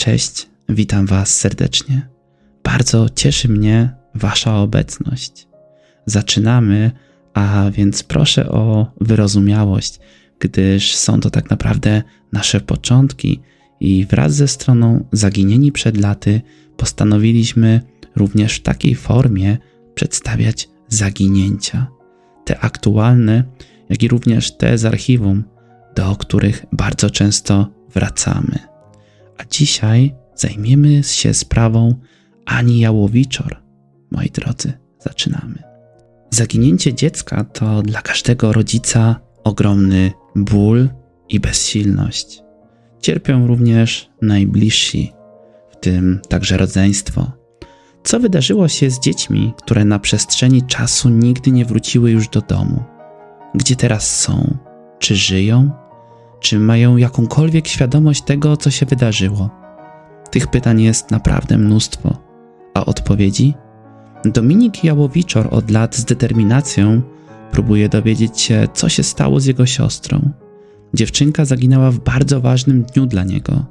Cześć, witam Was serdecznie. Bardzo cieszy mnie Wasza obecność. Zaczynamy, a więc proszę o wyrozumiałość, gdyż są to tak naprawdę nasze początki i wraz ze stroną Zaginieni przed laty postanowiliśmy również w takiej formie przedstawiać zaginięcia. Te aktualne, jak i również te z archiwum, do których bardzo często wracamy. A dzisiaj zajmiemy się sprawą Ani Jałowiczor. Moi drodzy, zaczynamy. Zaginięcie dziecka to dla każdego rodzica ogromny ból i bezsilność. Cierpią również najbliżsi, w tym także rodzeństwo. Co wydarzyło się z dziećmi, które na przestrzeni czasu nigdy nie wróciły już do domu? Gdzie teraz są? Czy żyją? Czy mają jakąkolwiek świadomość tego, co się wydarzyło? Tych pytań jest naprawdę mnóstwo, a odpowiedzi? Dominik Jałowiczor od lat z determinacją próbuje dowiedzieć się, co się stało z jego siostrą. Dziewczynka zaginęła w bardzo ważnym dniu dla niego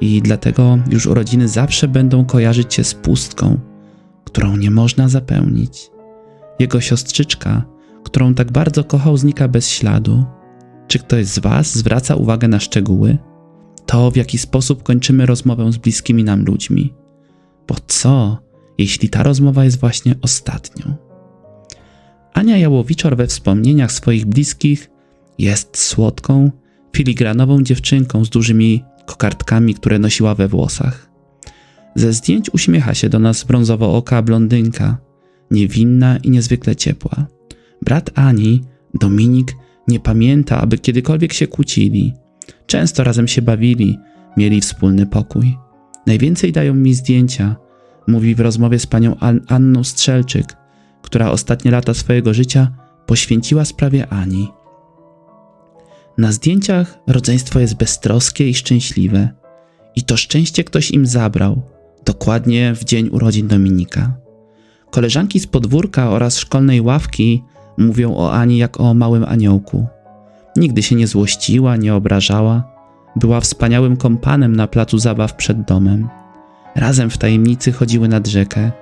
i dlatego już urodziny zawsze będą kojarzyć się z pustką, którą nie można zapełnić. Jego siostrzyczka, którą tak bardzo kochał, znika bez śladu. Czy ktoś z Was zwraca uwagę na szczegóły? To, w jaki sposób kończymy rozmowę z bliskimi nam ludźmi. Bo co, jeśli ta rozmowa jest właśnie ostatnią? Ania Jałowiczor we wspomnieniach swoich bliskich jest słodką, filigranową dziewczynką z dużymi kokardkami, które nosiła we włosach. Ze zdjęć uśmiecha się do nas brązowo-oka blondynka, niewinna i niezwykle ciepła. Brat Ani, Dominik, nie pamięta, aby kiedykolwiek się kłócili. Często razem się bawili, mieli wspólny pokój. Najwięcej dają mi zdjęcia, mówi w rozmowie z panią An Anną Strzelczyk, która ostatnie lata swojego życia poświęciła sprawie Ani. Na zdjęciach rodzeństwo jest beztroskie i szczęśliwe. I to szczęście ktoś im zabrał, dokładnie w dzień urodzin Dominika. Koleżanki z podwórka oraz szkolnej ławki mówią o Ani jak o małym aniołku. Nigdy się nie złościła, nie obrażała. Była wspaniałym kompanem na placu zabaw przed domem. Razem w tajemnicy chodziły nad rzekę,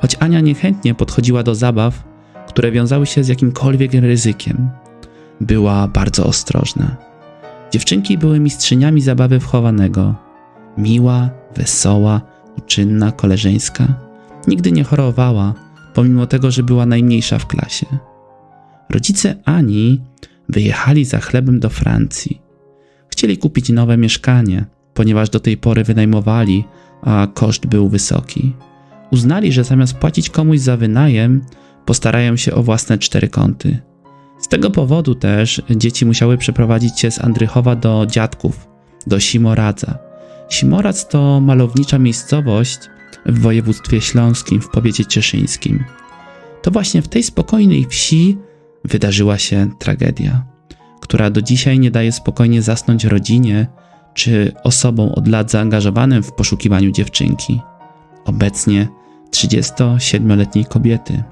choć Ania niechętnie podchodziła do zabaw, które wiązały się z jakimkolwiek ryzykiem. Była bardzo ostrożna. Dziewczynki były mistrzyniami zabawy wchowanego. Miła, wesoła, uczynna, koleżeńska. Nigdy nie chorowała, pomimo tego, że była najmniejsza w klasie. Rodzice Ani wyjechali za chlebem do Francji. Chcieli kupić nowe mieszkanie, ponieważ do tej pory wynajmowali, a koszt był wysoki. Uznali, że zamiast płacić komuś za wynajem, postarają się o własne cztery kąty. Z tego powodu też dzieci musiały przeprowadzić się z Andrychowa do dziadków, do Simoradza. Simoradz to malownicza miejscowość w województwie śląskim, w powiecie cieszyńskim. To właśnie w tej spokojnej wsi wydarzyła się tragedia, która do dzisiaj nie daje spokojnie zasnąć rodzinie czy osobom od lat zaangażowanym w poszukiwaniu dziewczynki. Obecnie 37-letniej kobiety.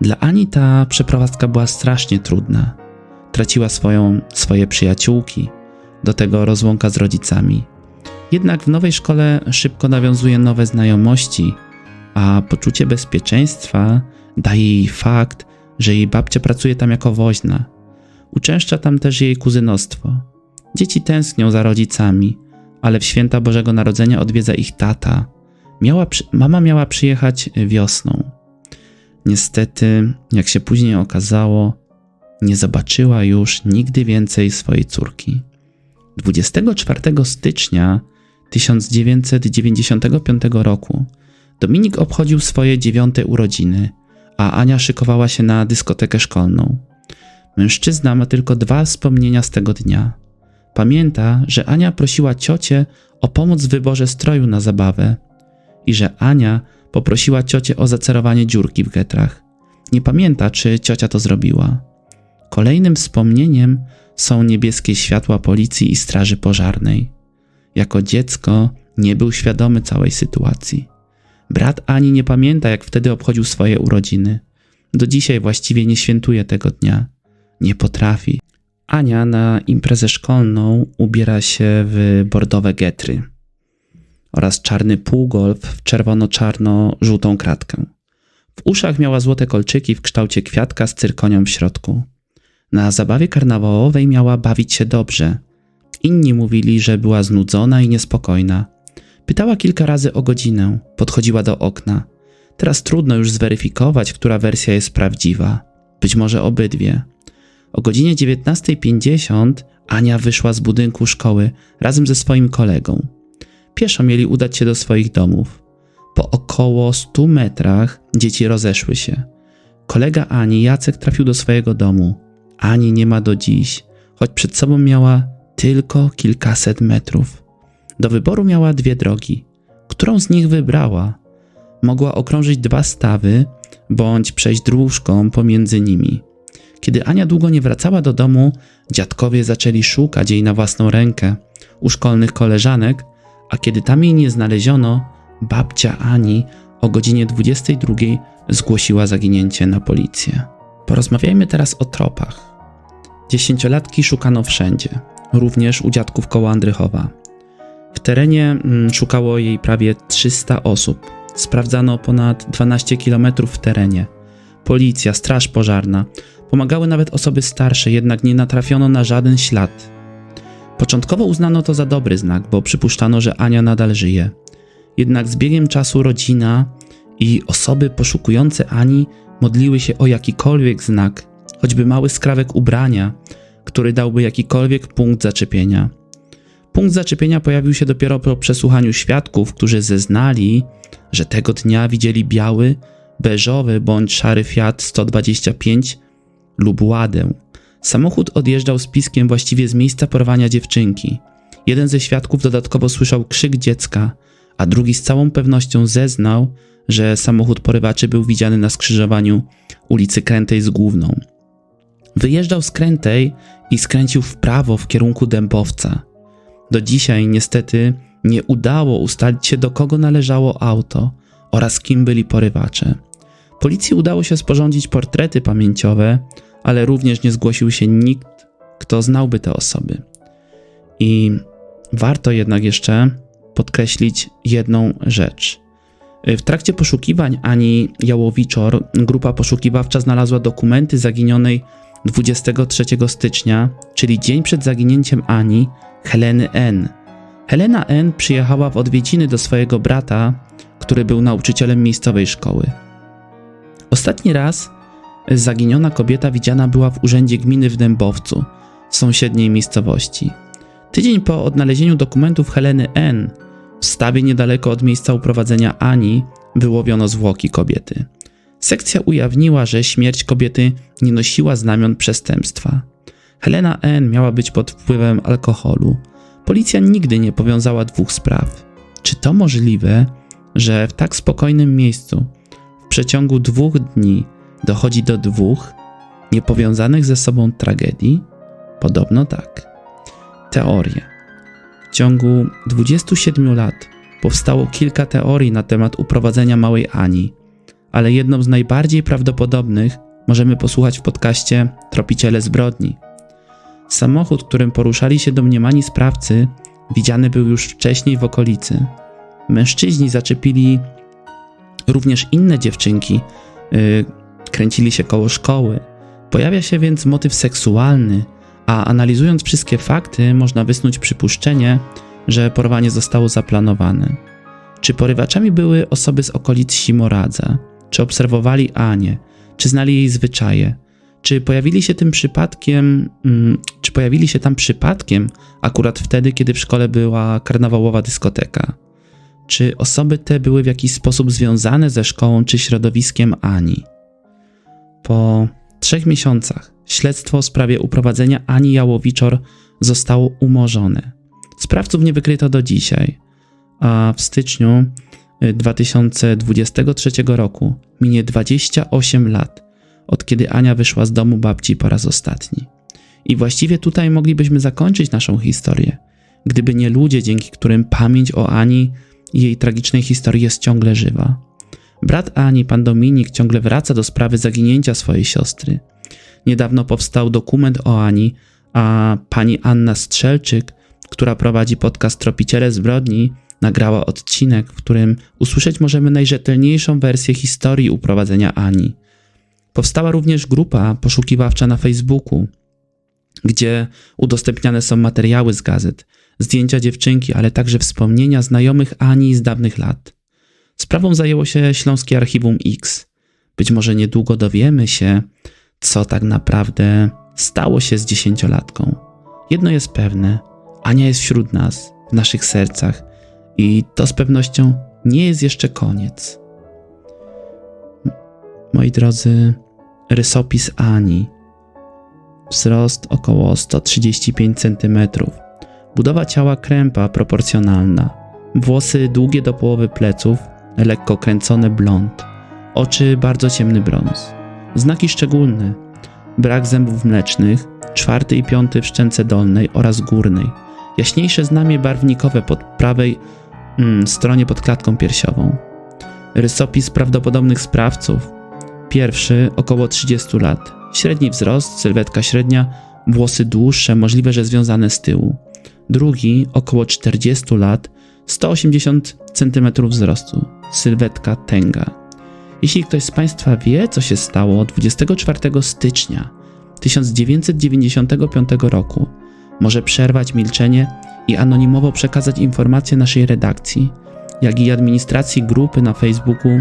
Dla Ani ta przeprowadzka była strasznie trudna. Traciła swoją, swoje przyjaciółki, do tego rozłąka z rodzicami. Jednak w nowej szkole szybko nawiązuje nowe znajomości, a poczucie bezpieczeństwa daje jej fakt, że jej babcia pracuje tam jako woźna. Uczęszcza tam też jej kuzynostwo. Dzieci tęsknią za rodzicami, ale w święta Bożego Narodzenia odwiedza ich tata. Miała, mama miała przyjechać wiosną. Niestety, jak się później okazało, nie zobaczyła już nigdy więcej swojej córki. 24 stycznia 1995 roku Dominik obchodził swoje dziewiąte urodziny, a Ania szykowała się na dyskotekę szkolną. Mężczyzna ma tylko dwa wspomnienia z tego dnia. Pamięta, że Ania prosiła ciocię o pomoc w wyborze stroju na zabawę i że Ania poprosiła ciocię o zacerowanie dziurki w getrach. Nie pamięta, czy ciocia to zrobiła. Kolejnym wspomnieniem są niebieskie światła policji i straży pożarnej. Jako dziecko nie był świadomy całej sytuacji. Brat Ani nie pamięta, jak wtedy obchodził swoje urodziny. Do dzisiaj właściwie nie świętuje tego dnia. Nie potrafi. Ania na imprezę szkolną ubiera się w bordowe getry oraz czarny półgolf w czerwono-czarno-żółtą kratkę. W uszach miała złote kolczyki w kształcie kwiatka z cyrkonią w środku. Na zabawie karnawałowej miała bawić się dobrze. Inni mówili, że była znudzona i niespokojna. Pytała kilka razy o godzinę, podchodziła do okna. Teraz trudno już zweryfikować, która wersja jest prawdziwa. Być może obydwie. O godzinie 19.50 Ania wyszła z budynku szkoły razem ze swoim kolegą. Pieszo mieli udać się do swoich domów. Po około 100 metrach dzieci rozeszły się. Kolega Ani, Jacek, trafił do swojego domu. Ani nie ma do dziś, choć przed sobą miała tylko kilkaset metrów. Do wyboru miała dwie drogi. Którą z nich wybrała? Mogła okrążyć dwa stawy, bądź przejść dróżką pomiędzy nimi. Kiedy Ania długo nie wracała do domu, dziadkowie zaczęli szukać jej na własną rękę u szkolnych koleżanek, a kiedy tam jej nie znaleziono, babcia Ani o godzinie 22 zgłosiła zaginięcie na policję. Porozmawiajmy teraz o tropach. Dziesięciolatki szukano wszędzie, również u dziadków koło Andrychowa. W terenie mm, szukało jej prawie 300 osób. Sprawdzano ponad 12 km w terenie. Policja, straż pożarna, pomagały nawet osoby starsze, jednak nie natrafiono na żaden ślad. Początkowo uznano to za dobry znak, bo przypuszczano, że Ania nadal żyje. Jednak z biegiem czasu rodzina i osoby poszukujące Ani modliły się o jakikolwiek znak, choćby mały skrawek ubrania, który dałby jakikolwiek punkt zaczepienia. Punkt zaczepienia pojawił się dopiero po przesłuchaniu świadków, którzy zeznali, że tego dnia widzieli biały, beżowy bądź szary Fiat 125 lub ładę. Samochód odjeżdżał z piskiem właściwie z miejsca porwania dziewczynki. Jeden ze świadków dodatkowo słyszał krzyk dziecka, a drugi z całą pewnością zeznał, że samochód porywaczy był widziany na skrzyżowaniu ulicy Krętej z Główną. Wyjeżdżał z Krętej i skręcił w prawo w kierunku Dębowca. Do dzisiaj niestety nie udało ustalić się do kogo należało auto oraz kim byli porywacze. Policji udało się sporządzić portrety pamięciowe, ale również nie zgłosił się nikt, kto znałby te osoby. I warto jednak jeszcze podkreślić jedną rzecz. W trakcie poszukiwań Ani Jałowiczor grupa poszukiwawcza znalazła dokumenty zaginionej 23 stycznia, czyli dzień przed zaginięciem Ani, Heleny N. Helena N. przyjechała w odwiedziny do swojego brata, który był nauczycielem miejscowej szkoły. Ostatni raz zaginiona kobieta widziana była w urzędzie gminy w Dębowcu, w sąsiedniej miejscowości. Tydzień po odnalezieniu dokumentów Heleny N. w stawie niedaleko od miejsca uprowadzenia Ani wyłowiono zwłoki kobiety. Sekcja ujawniła, że śmierć kobiety nie nosiła znamion przestępstwa. Helena N. miała być pod wpływem alkoholu. Policja nigdy nie powiązała dwóch spraw. Czy to możliwe, że w tak spokojnym miejscu w przeciągu dwóch dni dochodzi do dwóch niepowiązanych ze sobą tragedii? Podobno tak. Teorie. W ciągu 27 lat powstało kilka teorii na temat uprowadzenia małej Ani, ale jedną z najbardziej prawdopodobnych możemy posłuchać w podcaście Tropiciele zbrodni. Samochód, którym poruszali się domniemani sprawcy, widziany był już wcześniej w okolicy. Mężczyźni zaczepili również inne dziewczynki, yy, kręcili się koło szkoły. Pojawia się więc motyw seksualny, a analizując wszystkie fakty, można wysnuć przypuszczenie, że porwanie zostało zaplanowane. Czy porywaczami były osoby z okolic Simoradza? Czy obserwowali Anię? Czy znali jej zwyczaje? Czy pojawili się tym przypadkiem, mm, czy pojawili się tam przypadkiem akurat wtedy, kiedy w szkole była karnawałowa dyskoteka? Czy osoby te były w jakiś sposób związane ze szkołą czy środowiskiem Ani? Po trzech miesiącach śledztwo w sprawie uprowadzenia Ani Jałowiczor zostało umorzone. Sprawców nie wykryto do dzisiaj, a w styczniu 2023 roku minie 28 lat, od kiedy Ania wyszła z domu babci po raz ostatni. I właściwie tutaj moglibyśmy zakończyć naszą historię, gdyby nie ludzie, dzięki którym pamięć o Ani i jej tragicznej historii jest ciągle żywa. Brat Ani, pan Dominik, ciągle wraca do sprawy zaginięcia swojej siostry. Niedawno powstał dokument o Ani, a pani Anna Strzelczyk, która prowadzi podcast Tropiciele Zbrodni, nagrała odcinek, w którym usłyszeć możemy najrzetelniejszą wersję historii uprowadzenia Ani. Powstała również grupa poszukiwawcza na Facebooku, gdzie udostępniane są materiały z gazet, zdjęcia dziewczynki, ale także wspomnienia znajomych Ani z dawnych lat. Sprawą zajęło się Śląskie Archiwum X. Być może niedługo dowiemy się, co tak naprawdę stało się z dziesięciolatką. Jedno jest pewne: Ania jest wśród nas, w naszych sercach, i to z pewnością nie jest jeszcze koniec. Moi drodzy, rysopis Ani. Wzrost około 135 cm. Budowa ciała krępa proporcjonalna. Włosy długie do połowy pleców, lekko kręcone blond. Oczy bardzo ciemny brąz. Znaki szczególne: brak zębów mlecznych, czwarty i piąty w szczęce dolnej oraz górnej. Jaśniejsze znamie barwnikowe pod prawej mm, stronie pod klatką piersiową. Rysopis prawdopodobnych sprawców. Pierwszy około 30 lat. Średni wzrost, sylwetka średnia, włosy dłuższe, możliwe, że związane z tyłu. Drugi około 40 lat, 180 cm wzrostu, sylwetka tęga. Jeśli ktoś z Państwa wie, co się stało 24 stycznia 1995 roku, może przerwać milczenie i anonimowo przekazać informacje naszej redakcji, jak i administracji grupy na Facebooku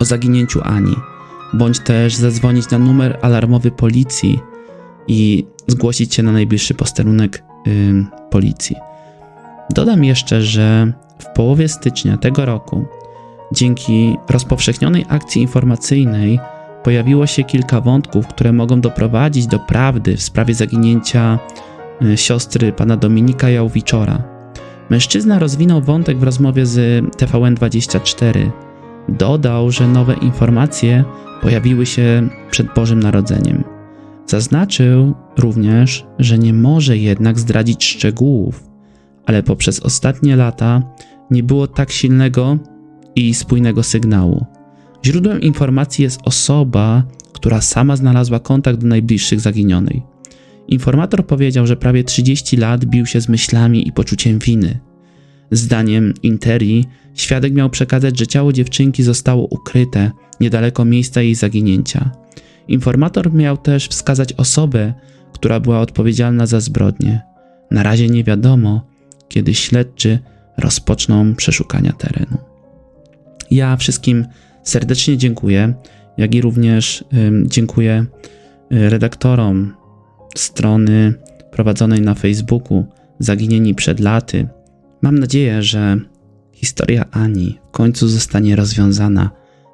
o zaginięciu Ani, bądź też zadzwonić na numer alarmowy policji i zgłosić się na najbliższy posterunek yy, policji. Dodam jeszcze, że w połowie stycznia tego roku, dzięki rozpowszechnionej akcji informacyjnej, pojawiło się kilka wątków, które mogą doprowadzić do prawdy w sprawie zaginięcia siostry pana Dominika Jałwiczora. Mężczyzna rozwinął wątek w rozmowie z TVN24. Dodał, że nowe informacje pojawiły się przed Bożym Narodzeniem. Zaznaczył również, że nie może jednak zdradzić szczegółów, ale poprzez ostatnie lata nie było tak silnego i spójnego sygnału. Źródłem informacji jest osoba, która sama znalazła kontakt do najbliższych zaginionej. Informator powiedział, że prawie 30 lat bił się z myślami i poczuciem winy. Zdaniem Interi, świadek miał przekazać, że ciało dziewczynki zostało ukryte niedaleko miejsca jej zaginięcia. Informator miał też wskazać osobę, która była odpowiedzialna za zbrodnię. Na razie nie wiadomo, kiedy śledczy rozpoczną przeszukania terenu. Ja wszystkim serdecznie dziękuję, jak i również dziękuję y, redaktorom strony prowadzonej na Facebooku Zaginieni przed laty. Mam nadzieję, że historia Ani w końcu zostanie rozwiązana,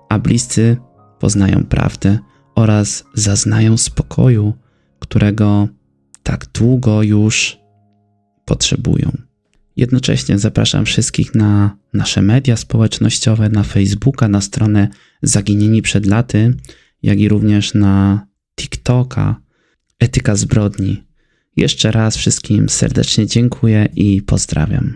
a bliscy poznają prawdę oraz zaznają spokoju, którego tak długo już potrzebują. Jednocześnie zapraszam wszystkich na nasze media społecznościowe, na Facebooka, na stronę Zaginieni przed laty, jak i również na TikToka Etyka Zbrodni. Jeszcze raz wszystkim serdecznie dziękuję i pozdrawiam.